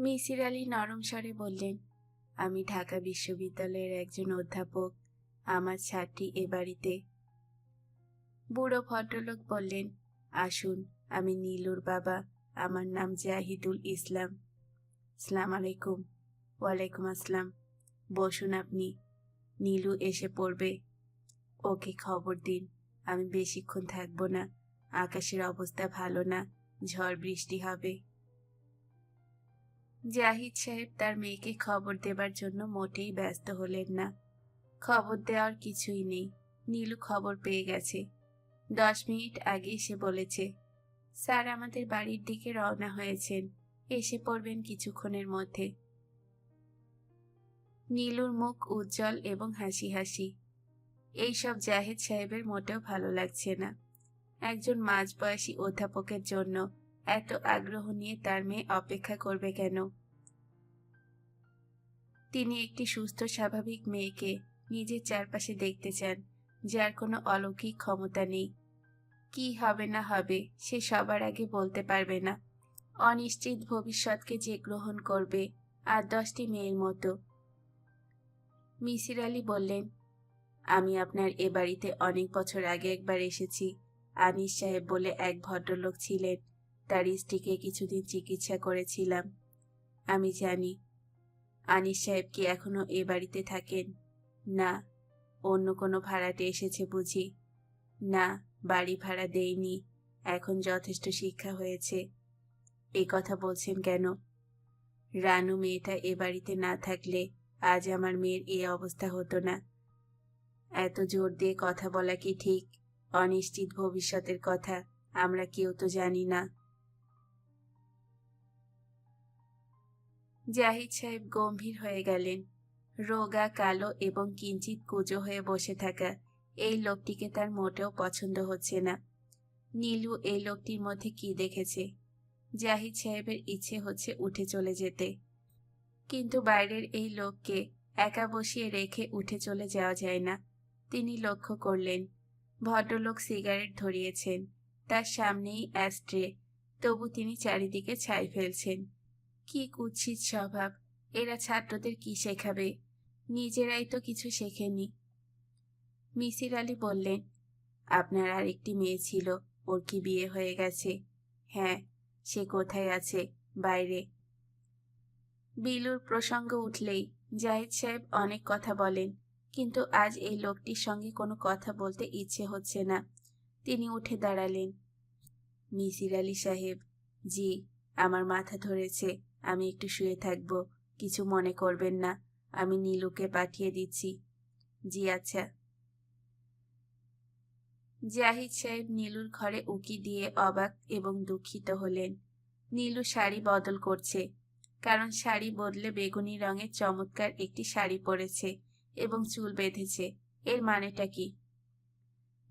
মিসির আলী নরম স্বরে বললেন, আমি ঢাকা বিশ্ববিদ্যালয়ের একজন অধ্যাপক, আমার ছাত্রী এ বাড়িতে। বুড়ো ভদ্রলোক বললেন, আসুন, আমি নীলুর বাবা, আমার নাম জাহিদুল ইসলাম। সালাম আলাইকুম। ওয়ালাইকুম আসসালাম। বসুন আপনি। নীলু এসে পড়বে। ওকে খবর দিন, আমি বেশিক্ষণ থাকব না, আকাশের অবস্থা ভালো না, ঝড় বৃষ্টি হবে। জাহিদ সাহেব তার মেয়েকে খবর দেবার জন্য মোটেই ব্যস্ত হলেন না। খবর দেওয়ার কিছুই নেই। নীলু খবর পেয়ে গেছে। দশ মিনিট আগে সে বলেছে, স্যার, আমাদের বাড়ির দিকে রওনা হয়েছেন। এসে পড়বেন কিছুক্ষণের মধ্যে। নীলুর মুখ উজ্জ্বল এবং হাসি হাসি এইসব জাহেদ সাহেবের মোটেও ভালো লাগছে না। একজন মাঝবয়সী অধ্যাপকের জন্য এত আগ্রহ নিয়ে তার মেয়ে অপেক্ষা করবে কেন? তিনি একটি সুস্থ, স্বাভাবিক মেয়েকে নিজের চারপাশে দেখতে চান, যার কোনো অলৌকিক ক্ষমতা নেই। কি হবে না হবে, সে সবার আগে বলতে পারবে না। অনিশ্চিত ভবিষ্যৎকে যে গ্রহণ করবে আর দশটি মেয়ের মতো। মিসির আলী বললেন, আমি আপনার এ বাড়িতে অনেক বছর আগে একবার এসেছি। আনিস সাহেব বলে এক ভদ্রলোক ছিলেন। তার স্ত্রীকে কিছুদিন চিকিৎসা করেছিলাম। আমি জানি, আনিস সাহেব কি এখনও এ বাড়িতে থাকেন? না, অন্য কোনো ভাড়াটে এসেছে বুঝি? না, বাড়ি ভাড়া দেইনি, এখন যথেষ্ট শিক্ষা হয়েছে। এ কথা বলছেন কেন? রানু মেয়েটা এ বাড়িতে না থাকলে আজ আমার মেয়ের এই অবস্থা হতো না। এত জোর দিয়ে কথা বলা কি ঠিক? অনিশ্চিত ভবিষ্যতের কথা, আমরা কেউ তো জানি না। জাহিদ সাহেব গম্ভীর হয়ে গেলেন। রোগা, কালো এবং কিঞ্চিত কুজো হয়ে বসে থাকা। এই লোকটিকে তার মোটেও পছন্দ হচ্ছে না। নীলু এই লোকটির মধ্যে কি দেখেছে? জাহিদ সাহেবের ইচ্ছে হচ্ছে উঠে চলে যেতে। কিন্তু বাইরের এই লোককে একা বসিয়ে রেখে উঠে চলে যাওয়া যায় না। তিনি লক্ষ্য করলেন, ভদ্রলোক সিগারেট ধরিয়েছেন। তার সামনেই অ্যাস্ট্রে তবু তিনি চারিদিকে ছাই ফেলছেন। কি কুৎসিত স্বভাব? এরা ছাত্রদের কি শেখাবে? নিজেরাই তো কিছু শেখেনি মিসির আলী বললেন, আপনার আর একটি মেয়ে ছিল, ওর কি বিয়ে হয়ে গেছে? হ্যাঁ সে কোথায় আছে? বাইরে। বিলুর প্রসঙ্গ উঠলেই জাহিদ সাহেব অনেক কথা বলেন, কিন্তু আজ এই লোকটির সঙ্গে কোনো কথা বলতে ইচ্ছে হচ্ছে না। তিনি উঠে দাঁড়ালেন। মিসির আলী সাহেব, জি, আমার মাথা ধরেছে। আমি একটু শুয়ে থাকব, কিছু মনে করবেন না, আমি নীলুকে পাঠিয়ে দিচ্ছি। জি আচ্ছা। জাহিদ সাহেব নীলুর ঘরে উকি দিয়ে অবাক এবং দুঃখিত হলেন। নীলু শাড়ি বদল করছে, কারণ শাড়ি বদলে বেগুনি রঙের চমৎকার একটি শাড়ি পরেছে এবং চুল বেঁধেছে। এর মানেটা কি?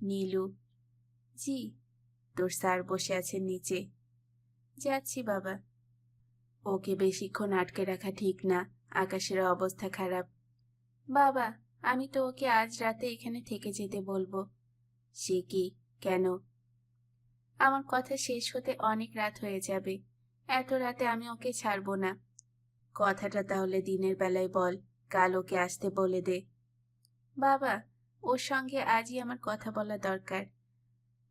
নীলু, জি, তোর স্যার বসে আছেন নিচে। যাচ্ছি বাবা। ওকে বেশিক্ষণ আটকে রাখা ঠিক না। আকাশের অবস্থা খারাপ। বাবা, আমি তো ওকে আজ রাতে এখানে থেকে যেতে বলব। সে কি? কেন? আমার কথা শেষ হতে অনেক রাত হয়ে যাবে। এত রাতে আমি ওকে ছাড়বো না। কথাটা তাহলে দিনের বেলায় বল। কাল ওকে আসতে বলে দে। বাবা, ওর সঙ্গে আজই আমার কথা বলা দরকার।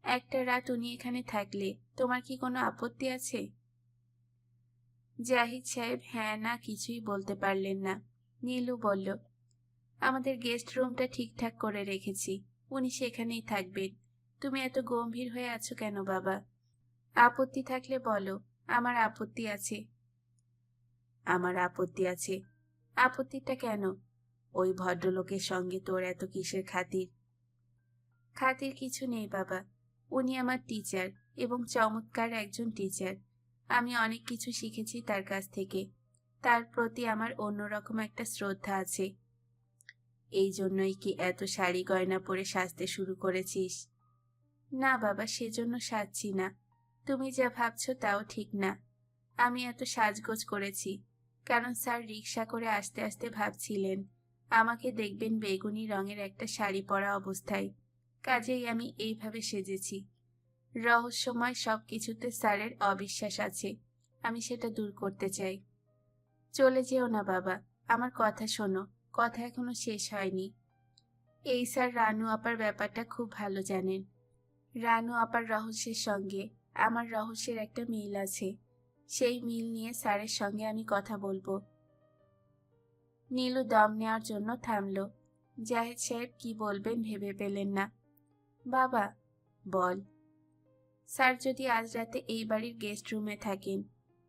একটা রাত উনি এখানে থাকলে তোমার কি কোনো আপত্তি আছে? জাহিদ সাহেব হ্যাঁ না কিছুই বলতে পারলেন না। নীলু বলল, আমাদের গেস্ট রুমটা ঠিকঠাক করে রেখেছি। উনি সেখানেই থাকবেন। তুমি এত গম্ভীর হয়ে আছো কেন বাবা? আপত্তি থাকলে বলো, আমার আপত্তি আছে। আমার আপত্তি আছে? আপত্তিটা কেন? ওই ভদ্রলোকের সঙ্গে তোর এত কিসের খাতির? খাতির কিছু নেই বাবা। উনি আমার টিচার এবং চমৎকার একজন টিচার আমি অনেক কিছু শিখেছি তার কাছ থেকে। তার প্রতি আমার অন্যরকম একটা শ্রদ্ধা আছে। এই জন্যই কি এত শাড়ি গয়না পরে সাজতে শুরু করেছিস? না বাবা, সেজন্য সাজছি না। তুমি যা ভাবছ তাও ঠিক না। আমি এত সাজগোজ করেছি। কারণ স্যার রিক্সা করে আসতে আসতে ভাবছিলেন, আমাকে দেখবেন বেগুনি রঙের একটা শাড়ি পরা অবস্থায়। কাজেই আমি এইভাবে সেজেছি। রহস্যময় সব কিছুতে স্যারের অবিশ্বাস আছে। আমি সেটা দূর করতে চাই। চলে যেও না বাবা, আমার কথা শোনো, কথা এখনও শেষ হয়নি। এই স্যার রানু আপার ব্যাপারটা খুব ভালো জানেন। রানু আপার রহস্যের সঙ্গে আমার রহস্যের একটা মিল আছে। সেই মিল নিয়ে স্যারের সঙ্গে আমি কথা বলব। নীলু দম নেওয়ার জন্য থামলো। জাহেদ সাহেব কি বলবেন ভেবে পেলেন না। বাবা, বল। স্যার, যদি আজ রাতে এই বাড়ির গেস্ট রুমে থাকেন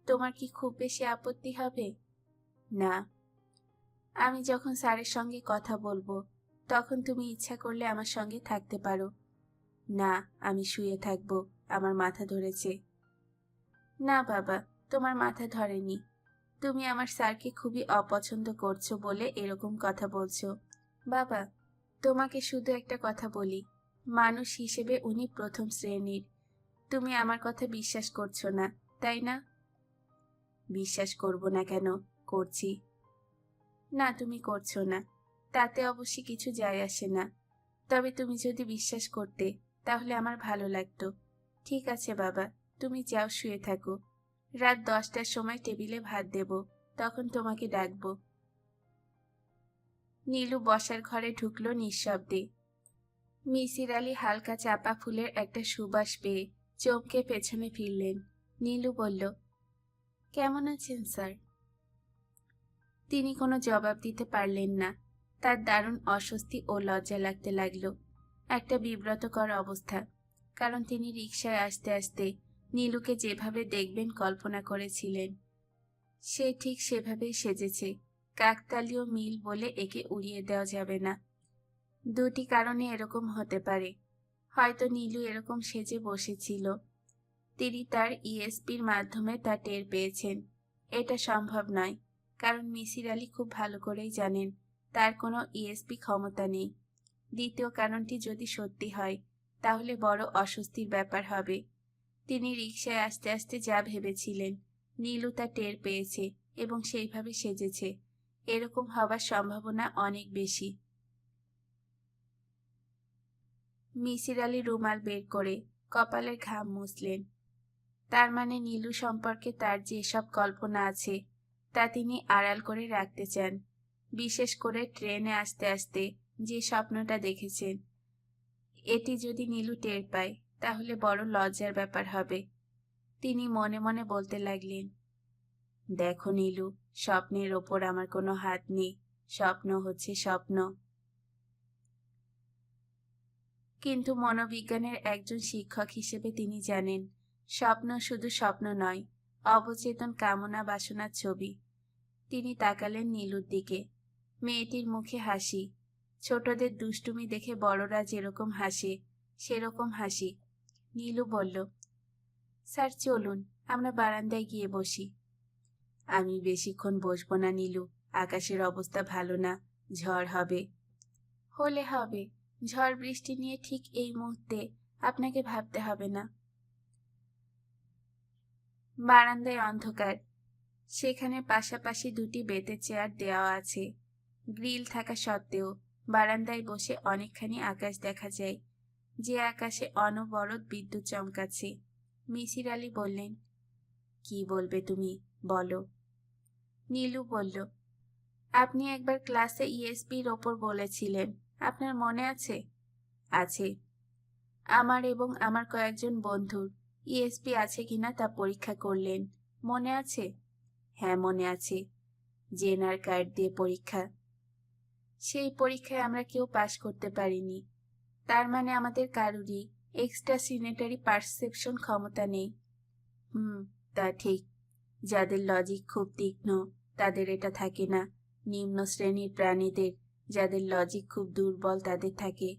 তোমার কি খুব বেশি আপত্তি হবে? না। আমি যখন স্যারের সঙ্গে কথা বলব, তখন তুমি ইচ্ছা করলে আমার সঙ্গে থাকতে পারো। না, আমি শুয়ে থাকব, আমার মাথা ধরেছে। না বাবা, তোমার মাথা ধরেনি। তুমি আমার স্যারকে খুবই অপছন্দ করছ বলে এরকম কথা বলছো। বাবা, তোমাকে শুধু একটা কথা বলি। মানুষ হিসেবে উনি প্রথম শ্রেণির। তুমি আমার কথা বিশ্বাস করছ না, তাই না? বিশ্বাস করব না কেন? করছি। না, তুমি করছ না। তাতে অবশ্যই কিছু যায় আসে না। তবে তুমি যদি বিশ্বাস করতে, তাহলে আমার ভালো লাগতো। ঠিক আছে বাবা, তুমি যাও, শুয়ে থাকো। রাত দশটার সময় টেবিলে ভাত দেব, তখন তোমাকে ডাকবো। নীলু বসার ঘরে ঢুকলো নিঃশব্দে। মিসির আলী হালকা চাপা ফুলের একটা সুবাস পেয়ে চমকে পেছনে ফিরলেন। নীলু বলল, কেমন আছেন, স্যার? তিনি কোনো জবাব দিতে পারলেন না। তার দারুণ অস্বস্তি ও লজ্জা লাগতে লাগল। একটা বিব্রতকর অবস্থা। কারণ তিনি রিকশায় আসতে আসতে নীলুকে যেভাবে দেখবেন কল্পনা করেছিলেন, সে ঠিক সেভাবেই সেজেছে। কাকতালীয় মিল বলে একে উড়িয়ে দেওয়া যাবে না। দুটি কারণে এরকম হতে পারে। হয়তো নীলু এরকম সেজে বসেছিল। তিনি তার ইএসপির মাধ্যমে তা টের পেয়েছেন। এটা সম্ভব নয়, কারণ মিসির আলী খুব ভালো করেই জানেন, তার কোনো ইএসপি ক্ষমতা নেই। দ্বিতীয় কারণটি যদি সত্যি হয়, তাহলে বড় অস্বস্তির ব্যাপার হবে। তিনি রিকশায় আস্তে আস্তে যা ভেবেছিলেন, নীলু তা টের পেয়েছে এবং সেইভাবে সেজেছে। এরকম হবার সম্ভাবনা অনেক বেশি। মিসির আলী রুমাল বের করে কপালের ঘাম মুছলেন। তার মানে নীলু সম্পর্কে তার যেসব কল্পনা আছে, তা তিনি আড়াল করে রাখতে চান, বিশেষ করে ট্রেনে আসতে আসতে যে স্বপ্নটা দেখেছেন। এটি যদি নীলু টের পায়, তাহলে বড় লজ্জার ব্যাপার হবে। তিনি মনে মনে বলতে লাগলেন, দেখো নীলু, স্বপ্নের ওপর আমার কোনো হাত নেই, স্বপ্ন হচ্ছে স্বপ্ন। কিন্তু মনোবিজ্ঞানের একজন শিক্ষক হিসেবে তিনি জানেন, স্বপ্ন শুধু স্বপ্ন নয়, অবচেতন কামনা বাসনার ছবি। তিনি তাকালেন নীলুর দিকে। মেয়েটির মুখে হাসি। ছোটদের দুষ্টুমি দেখে বড়রা যেরকম হাসে, সেরকম হাসি। নীলু বলল, স্যার, চলুন, আমরা বারান্দায় গিয়ে বসি। আমি বেশিক্ষণ বসবো না নীলু, আকাশের অবস্থা ভালো না, ঝড় হবে। হলে হবে। ঝড় বৃষ্টি নিয়ে ঠিক এই মুহূর্তে আপনাকে ভাবতে হবে না। বারান্দায় অন্ধকার। সেখানে পাশাপাশি দুটি বেতের চেয়ার দেওয়া আছে। গ্রিল থাকা সত্ত্বেও বারান্দায় বসে অনেকখানি আকাশ দেখা যায়। যে আকাশে অনবরত বিদ্যুৎ চমকাচ্ছে। মিসির আলী বললেন, কি বলবে তুমি? বলো। নীলু বলল, আপনি একবার ক্লাসে ইএসপির ওপর বলেছিলেন আপনার মনে আছে? আছে। আমার এবং আমার কয়েকজন বন্ধুর ইএসপি আছে কিনা তা পরীক্ষা করলেন। মনে আছে? হ্যাঁ মনে আছে। জেনার কার্ড দিয়ে পরীক্ষা। সেই পরীক্ষায় আমরা কেউ পাশ করতে পারিনি। তার মানে আমাদের কারুরই এক্সট্রা সিনেটারি পারসেপশন ক্ষমতা নেই। হুম, তা ঠিক। যাদের লজিক খুব তীক্ষ্ণ, তাদের এটা থাকে না। নিম্ন শ্রেণির প্রাণীদের যাদের লজিক খুব দুর্বল তাদের থাকে।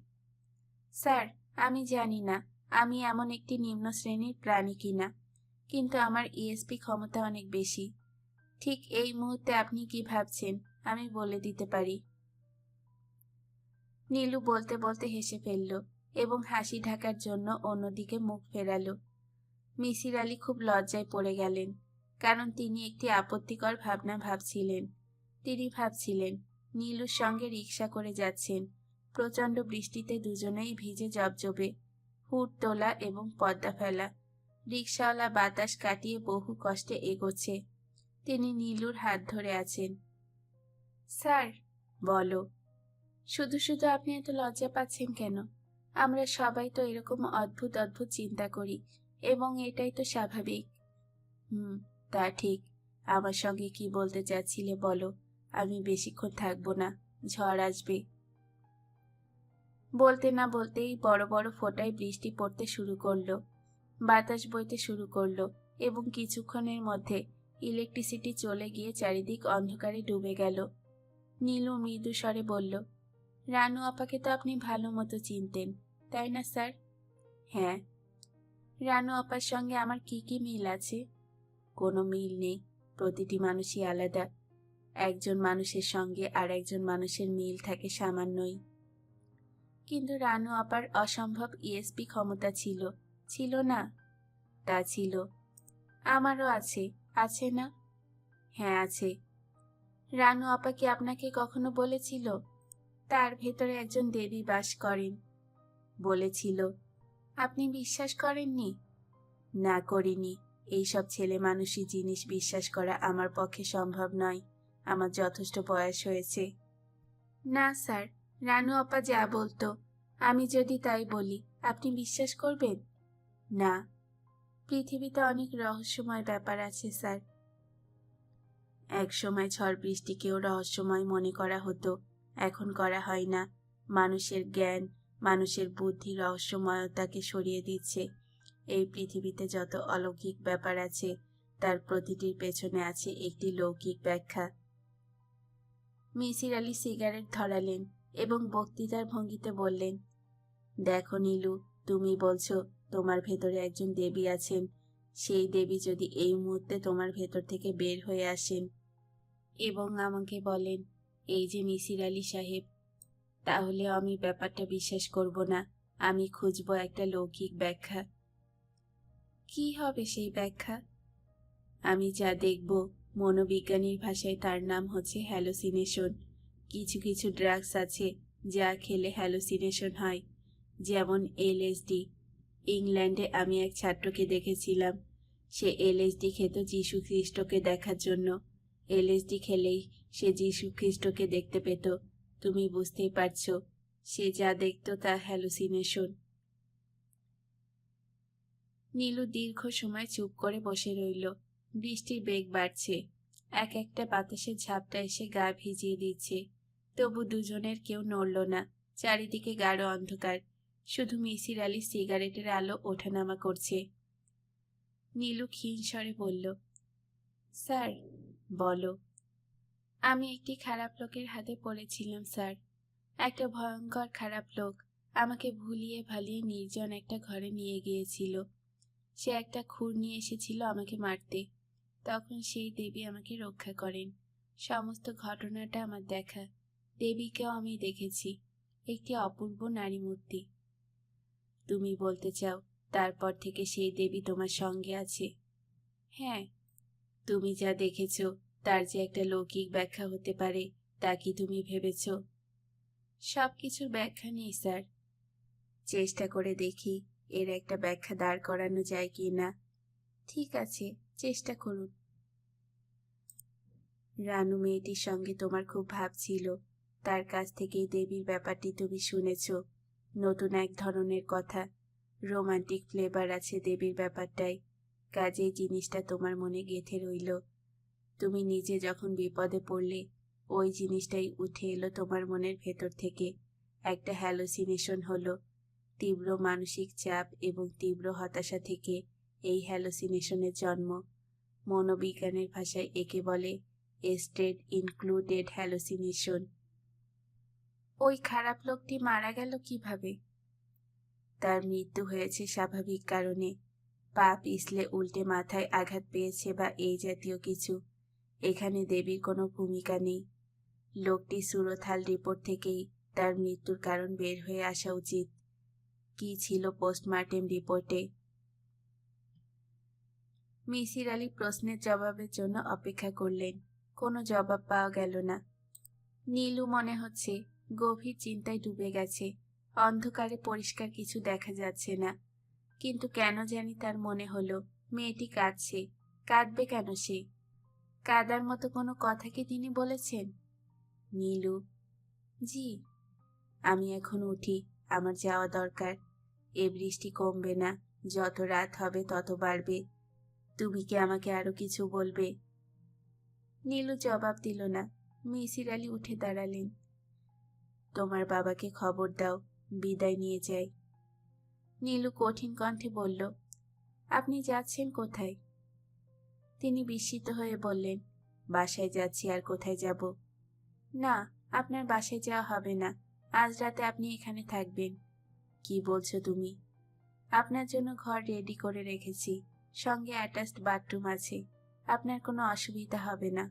স্যার, আমি জানি না, আমি এমন একটি নিম্ন শ্রেণির প্রাণী কিনা, কিন্তু আমার ইএসপি ক্ষমতা অনেক বেশি। ঠিক এই মুহূর্তে আপনি কি ভাবছেন, আমি বলে দিতে পারি। নীলু বলতে বলতে হেসে ফেলল এবং হাসি ঢাকার জন্য অন্যদিকে মুখ ফেরালো। মিসির আলী খুব লজ্জায় পড়ে গেলেন, কারণ তিনি একটি আপত্তিকর ভাবনা ভাবছিলেন। তিনি ভাবছিলেন নীলুর সঙ্গে রিক্সা করে যাচ্ছেন। প্রচণ্ড বৃষ্টিতে দুজনেই ভিজে জবজবে। হুট তোলা এবং পদ্মা ফেলা। রিক্সাওয়ালা বাতাস কাটিয়ে বহু কষ্টে এগোচ্ছে। তিনি নীলুর হাত ধরে আছেন। স্যার, বলো। শুধু শুধু আপনি এত লজ্জা পাচ্ছেন কেন? আমরা সবাই তো এরকম অদ্ভুত অদ্ভুত চিন্তা করি এবং এটাই তো স্বাভাবিক। হুম, তা ঠিক। আমার সঙ্গে কি বলতে চাচ্ছিলে বলো। আমি বেশিক্ষণ থাকব না, ঝড় আসবে। বলতে না বলতেই বড় বড় ফোঁটায় বৃষ্টি পড়তে শুরু করল, বাতাস বইতে শুরু করল এবং কিছুক্ষণের মধ্যে ইলেকট্রিসিটি চলে গিয়ে চারিদিক অন্ধকারে ডুবে গেল। নীলু মৃদু স্বরে বলল, রানু আপাকে তো আপনি ভালো মতো চিনতেন, তাই না স্যার? হ্যাঁ। রানু আপার সঙ্গে আমার কি কি মিল আছে? কোনো মিল নেই, প্রতিটি মানুষই আলাদা একজন মানুষের সঙ্গে আর একজন মানুষের মিল থাকে সামান্যই। কিন্তু রানু আপার অসম্ভব ইএসপি ক্ষমতা ছিল ছিল না? তা ছিল। আমারও আছে আছে না? হ্যাঁ আছে। রানু আপা কি আপনাকে কখনো বলেছিল? তার ভেতরে একজন দেবী বাস করেন। বলেছিল। আপনি বিশ্বাস করেননি? না করিনি। এইসব ছেলে মানুষই জিনিস বিশ্বাস করা আমার পক্ষে সম্ভব নয়। আমার যথেষ্ট বয়স হয়েছে। না স্যার রানু আপা যা বলতো আমি যদি তাই বলি আপনি বিশ্বাস করবেন? না। পৃথিবীতে অনেক রহস্যময় ব্যাপার আছে স্যার। এক সময় ঝড় বৃষ্টিকেও রহস্যময় মনে করা হতো এখন করা হয় না। মানুষের জ্ঞান মানুষের বুদ্ধি রহস্যময়তাকে সরিয়ে দিচ্ছে। এই পৃথিবীতে যত অলৌকিক ব্যাপার আছে তার প্রতিটির পেছনে আছে একটি লৌকিক ব্যাখ্যা। মিসির আলী সিগারেট ধরালেন এবং বক্তৃতার ভঙ্গিতে বললেন, দেখো নীলু, তুমি বলছো তোমার ভেতরে একজন দেবী আছেন। সেই দেবী যদি এই মুহূর্তে তোমার ভেতর থেকে বের হয়ে আসেন এবং আমাকে বলেন, এই যে মিসির আলী সাহেব, তাহলে আমি ব্যাপারটা বিশ্বাস করব না, আমি খুঁজব একটা লৌকিক ব্যাখ্যা। কি হবে সেই ব্যাখ্যা? আমি যা দেখব মনোবিজ্ঞানীর ভাষায় তার নাম হচ্ছে হ্যালোসিনেশন। কিছু কিছু ড্রাগস আছে যা খেলে হ্যালোসিনেশন হয়, যেমন এলএসডি। ইংল্যান্ডে আমি এক ছাত্রকে দেখেছিলাম। সে এলএসডি খেত যীশু খ্রিস্টকে দেখার জন্য। এলএসডি খেলেই সে যীশু খ্রিস্টকে দেখতে পেত। তুমি বুঝতেই পারছ, সে যা দেখতো তা হ্যালুসিনেশন। নীলু দীর্ঘ সময় চুপ করে বসে রইল। বৃষ্টির বেগ বাড়ছে। এক একটা বাতাসের ঝাপটা এসে গা ভিজিয়ে দিচ্ছে। তবু দুজনের কেউ নড়ল না। চারিদিকে গাঢ় অন্ধকার। শুধু মিসির আলী সিগারেটের আলো ওঠানামা করছে। নীলু ক্ষীণ স্বরে বলল, স্যার, বলো। আমি একটি খারাপ লোকের হাতে পড়েছিলাম, স্যার। একটা ভয়ঙ্কর খারাপ লোক আমাকে ভুলিয়ে ভালিয়ে নির্জন একটা ঘরে নিয়ে গিয়েছিল। সে একটা খুর নিয়ে এসেছিল আমাকে মারতে। তখন সেই দেবী আমাকে রক্ষা করেন। সমস্ত ঘটনাটা আমার দেখা। দেবীকেও আমি দেখেছি। একটি অপূর্ব নারী মূর্তি। তুমি বলতে চাও, তারপর থেকে সেই দেবী তোমার সঙ্গে আছে? হ্যাঁ। তুমি যা দেখেছ, তার যে একটা লৌকিক ব্যাখ্যা হতে পারে, তা কি তুমি ভেবেছ? সব কিছুর ব্যাখ্যা নেই, স্যার। চেষ্টা করে দেখি, এর একটা ব্যাখ্যা দাঁড় করানো যায় কি না ঠিক আছে। চেষ্টা করুন। রানু মেয়েটির সঙ্গে তোমার খুব ভাব ছিল। তার কাছ থেকেই দেবীর ব্যাপারটি তুমি শুনেছ। নতুন এক ধরনের কথা। রোমান্টিক ফ্লেভার আছে দেবীর ব্যাপারটাই কাজেই জিনিসটা তোমার মনে গেঁথে রইল। তুমি নিজে যখন বিপদে পড়লে, ওই জিনিসটাই উঠে এলো তোমার মনের ভেতর থেকে। একটা হ্যালোসিনেশন হলো। তীব্র মানসিক চাপ এবং তীব্র হতাশা থেকে এই হ্যালোসিনেশনের জন্ম। মনোবিজ্ঞানের ভাষায় একে বলে স্টেট ইনক্লুডেড হ্যালোসিনেশন ওই খারাপ লোকটি মারা গেল কীভাবে? তার মৃত্যু হয়েছে স্বাভাবিক কারণে। পা পিছলে উল্টে মাথায় আঘাত পেয়েছে বা এই জাতীয় কিছু। এখানে দেবীর কোনো ভূমিকা নেই। লোকটি সুরথাল রিপোর্ট থেকেই তার মৃত্যুর কারণ বের হয়ে আসা উচিত। কি ছিল পোস্টমার্টেম রিপোর্টে মিসির আলী প্রশ্নের জবাবের জন্য অপেক্ষা করলেন। কোনো জবাব পাওয়া গেল না। নীলু মনে হচ্ছে গভীর চিন্তায় ডুবে গেছে। অন্ধকারে পরিষ্কার কিছু দেখা যাচ্ছে না। কিন্তু কেন জানি তার মনে হলো, মেয়েটি কাঁদছে। কাঁদবে কেন সে? কাদার মতো কোনো কথা কি তিনি বলেছেন? নীলু, জি, আমি এখন উঠি, আমার যাওয়া দরকার। এ বৃষ্টি কমবে না, যত রাত হবে তত বাড়বে। তুমি কি আমাকে আরও কিছু বলবে? নীলু জবাব দিল না। মিসির আলী উঠে দাঁড়ালেন। তোমার বাবাকে খবর দাও, বিদায় নিয়ে যাই। নীলু কঠিন কণ্ঠে বলল, আপনি যাচ্ছেন কোথায়? তিনি বিস্মিত হয়ে বললেন, বাসায় যাচ্ছি, আর কোথায় যাব? না, আপনার বাসায় যাওয়া হবে না। আজ রাতে আপনি এখানে থাকবেন। কি বলছো তুমি? আপনার জন্য ঘর রেডি করে রেখেছি। সঙ্গে অ্যাটাচড বাথরুম আছে। আপনার কোনো অসুবিধা হবে না।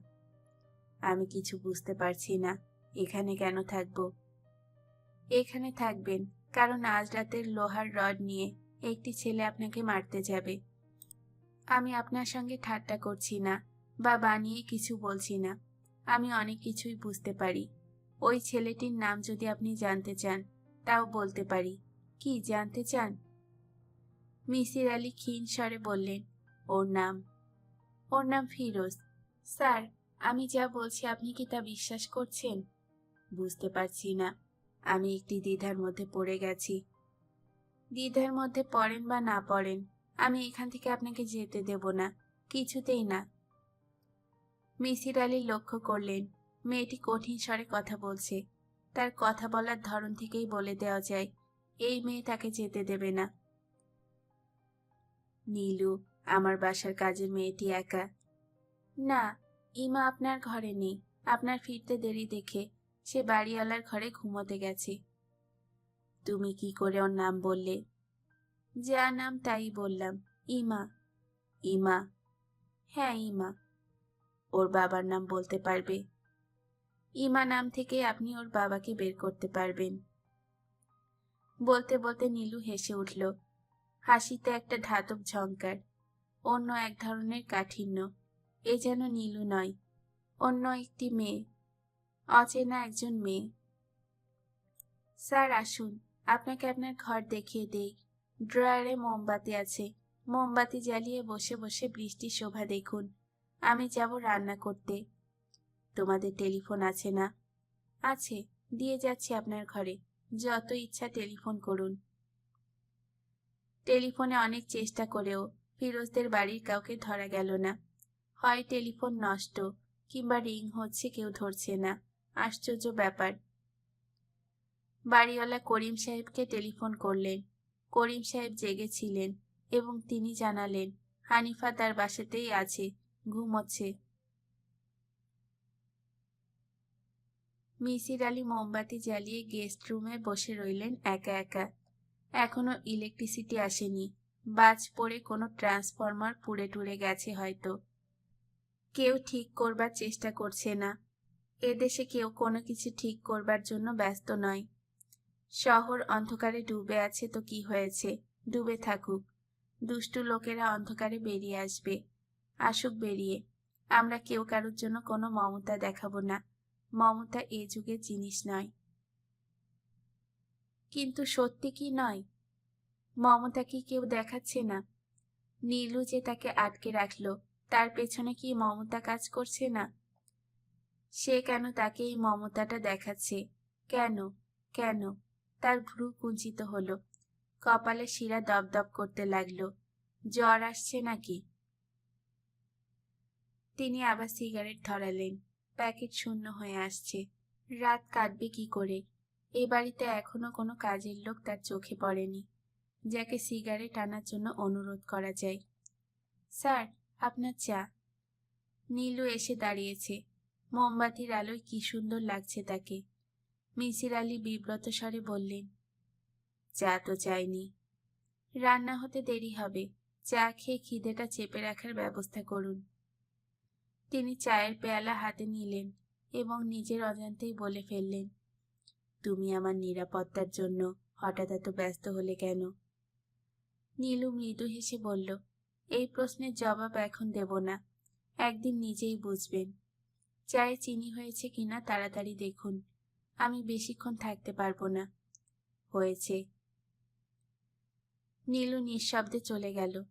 আমি কিছু বুঝতে পারছি না, এখানে কেন থাকব? এখানে থাকবেন, কারণ আজ রাতের লোহার রড নিয়ে একটি ছেলে আপনাকে মারতে যাবে। আমি আপনার সঙ্গে ঠাট্টা করছি না, বা বানিয়ে কিছু বলছি না। আমি অনেক কিছুই বুঝতে পারি। ওই ছেলেটির নাম যদি আপনি জানতে চান, তাও বলতে পারি। কি, জানতে চান? মিসির আলী ক্ষীণ স্বরে বললেন, ওর নাম? ওর নাম ফিরোজ। স্যার, আমি যা বলছি আপনি কি তা বিশ্বাস করছেন? বুঝতে পারছি না। আমি একটি দ্বিধার মধ্যে পড়ে গেছি। দ্বিধার মধ্যে পড়েন বা না পড়েন, আমি এখান থেকে আপনাকে যেতে দেব না, কিছুতেই না। মিসির আলী লক্ষ্য করলেন, মেয়েটি কঠিন স্বরে কথা বলছে। তার কথা বলার ধরন থেকেই বলে দেওয়া যায়, এই মেয়ে তাকে যেতে দেবে না। নীলু, আমার বাসার কাজের মেয়েটি একা। না, ইমা আপনার ঘরে নেই। আপনার ফিরতে দেরি দেখে সে বাড়িওয়ালার ঘরে ঘুমোতে গেছে। তুমি কি করে ওর নাম বললে? যা নাম তাই বললাম। ইমা। ইমা। হ্যাঁ ইমা। ওর বাবার নাম বলতে পারবে। ইমা নাম থেকে আপনি ওর বাবাকে বের করতে পারবেন। বলতে বলতে নীলু হেসে উঠল। হাসিতে একটা ধাতব ঝঙ্কার অন্য এক ধরনের কাঠিন্য। এ যেন নীলু নয়, অন্য একটি মেয়ে, অচেনা একজন মেয়ে। স্যার, আসুন। আপনাকে আপনার ঘর দেখিয়ে দেই। ড্রয়ারে মোমবাতি আছে। মোমবাতি জ্বালিয়ে বসে বসে বৃষ্টির শোভা দেখুন। আমি যাব রান্না করতে। তোমাদের টেলিফোন আছে না? আছে। দিয়ে যাচ্ছি আপনার ঘরে। যত ইচ্ছা টেলিফোন করুন। টেলিফোনে অনেক চেষ্টা করেও ফিরোজদের বাড়ির কাউকে ধরা গেল না। হয় টেলিফোন নষ্ট, কিংবা রিং হচ্ছে কেউ ধরছে না। আশ্চর্য ব্যাপার। বাড়িওয়ালা করিম সাহেবকে টেলিফোন করলেন। করিম সাহেব জেগেছিলেন এবং তিনি জানালেন, হানিফা তার বাসাতেই আছে, ঘুমোচ্ছে। মিসির আলী মোমবাতি জ্বালিয়ে গেস্ট রুমে বসে রইলেন একা একা। এখনও ইলেকট্রিসিটি আসেনি। বাজ পড়ে কোনো ট্রান্সফরমার পুড়ে টুড়ে গেছে হয়তো। কেউ ঠিক করবার চেষ্টা করছে না। এদেশে কেউ কোনো কিছু ঠিক করবার জন্য ব্যস্ত নয়। শহর অন্ধকারে ডুবে আছে তো কি হয়েছে? ডুবে থাকুক। দুষ্টু লোকেরা অন্ধকারে বেরিয়ে আসবে। আসুক বেরিয়ে। আমরা কেউ কারোর জন্য কোনো মমতা দেখাবো না। মমতা এ যুগের জিনিস নয়। কিন্তু সত্যি কি নয়? মমতা কি কেউ দেখাচ্ছে না? নীলু যে তাকে আটকে রাখল, তার পেছনে কি মমতা কাজ করছে না? সে কেন তাকে এই মমতাটা দেখাচ্ছে? কেন? কেন? তার ভ্রু কুঞ্চিত হলো। কপালে শিরা দপদপ করতে লাগল। জ্বর আসছে নাকি? তিনি আবার সিগারেট ধরালেন। প্যাকেট শূন্য হয়ে আসছে। রাত কাটবে কি করে? এ বাড়িতে এখনও কোনো কাজের লোক তার চোখে পড়েনি, যাকে সিগারেট আনার জন্য অনুরোধ করা যায়। স্যার, আপনার চা। নীলু এসে দাঁড়িয়েছে। মোমবাতির আলোয় কি সুন্দর লাগছে তাকে। মিসির আলী বিব্রত স্বরে বললেন, চা তো চাইনি। রান্না হতে দেরি হবে। চা খেয়ে খিদেটা চেপে রাখার ব্যবস্থা করুন। তিনি চায়ের পেয়ালা হাতে নিলেন এবং নিজের অজান্তেই বলে ফেললেন তুমি আমার নিরাপত্তার জন্য হঠাৎ এত ব্যস্ত হলে কেন? নীলু মৃদু হেসে বলল, এই প্রশ্নের জবাব এখন দেব না। একদিন নিজেই বুঝবেন। চায়ে চিনি হয়েছে কিনা তাড়াতাড়ি দেখুন। আমি বেশিক্ষণ থাকতে পারব না। হয়েছে। নীলু নিঃশব্দে চলে গেল।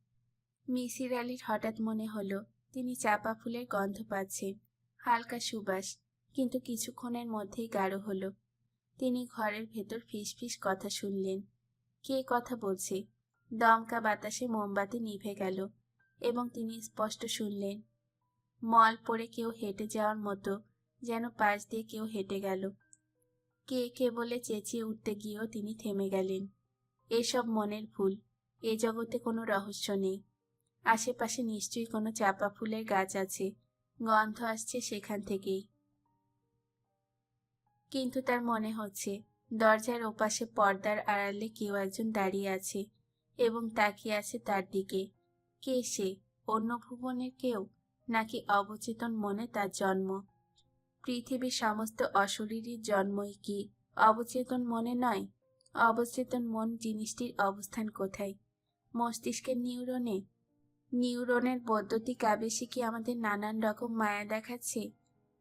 মিসির আলীর হঠাৎ মনে হলো, তিনি চাপা ফুলের গন্ধ পাচ্ছেন, হালকা সুবাস, কিন্তু কিছুক্ষণের মধ্যেই গাঢ় হলো। তিনি ঘরের ভেতর ফিসফিস কথা শুনলেন। কে কথা বলছে? দমকা বাতাসে মোমবাতি নিভে গেল এবং তিনি স্পষ্ট শুনলেন, মল পরে কেউ হেঁটে যাওয়ার মতো, যেন পাশ দিয়ে কেউ হেঁটে গেল। কে কে বলে চেঁচিয়ে উঠতে গিয়েও তিনি থেমে গেলেন। এসব মনের ভুল, এ জগতে কোনো রহস্য নেই। আশেপাশে নিশ্চয়ই কোনো চাপা ফুলের গাছ আছে, গন্ধ আসছে সেখান থেকেই। কিন্তু তার মনে হচ্ছে, দরজার ওপাশে পর্দার আড়ালে কেউ একজন দাঁড়িয়ে আছে এবং তাকিয়ে আছে তার দিকে। কে সে? অন্য ভুবনের কেউ? নাকি অবচেতন মনে তার জন্ম? পৃথিবীর সমস্ত অশরীরীর জন্মই কি অবচেতন মনে নয়? অবচেতন মন জিনিসটির অবস্থান কোথায়? মস্তিষ্কের নিউরনে? নিউরনের বৈদ্যুতিক আবেশে কি আমাদের নানান রকম মায়া দেখাচ্ছে?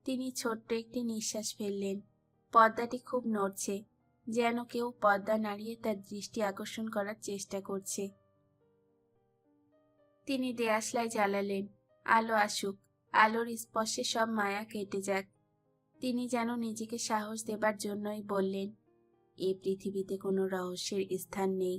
তিনি ছোট্ট একটি নিঃশ্বাস ফেললেন। পর্দাটি খুব নড়ছে, যেন কেউ পর্দা নাড়িয়ে তার দৃষ্টি আকর্ষণ করার চেষ্টা করছে। তিনি দেয়াশলাই জ্বালালেন, আলো আসুক, আলোর স্পর্শে সব মায়া কেটে যাক। তিনি যেন নিজেকে সাহস দেবার জন্যই বললেন, এ পৃথিবীতে কোনো রহস্যের স্থান নেই।